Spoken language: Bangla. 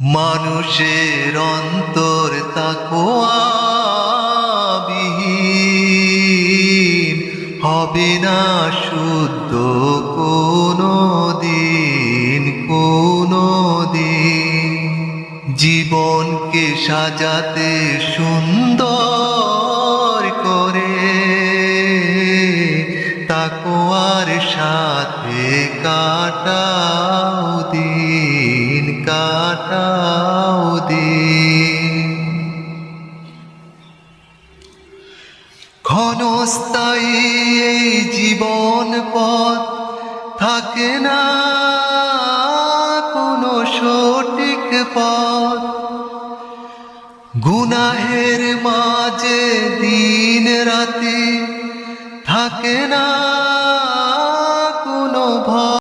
মানুষের অন্তর তাকোয়াবিহীন হবে না শুদ্ধ কোনো দিন কোনো দিন। জীবনকে সাজাতে সুন্দর করে তাকোয়ার সাথে কাটাও দিন কাটাও দিন। ক্ষণস্থায়ী এই জীবন পথ থাকে না কোনো সঠিক পথ। গুনাহের মাঝে দিন রাতে থাকে না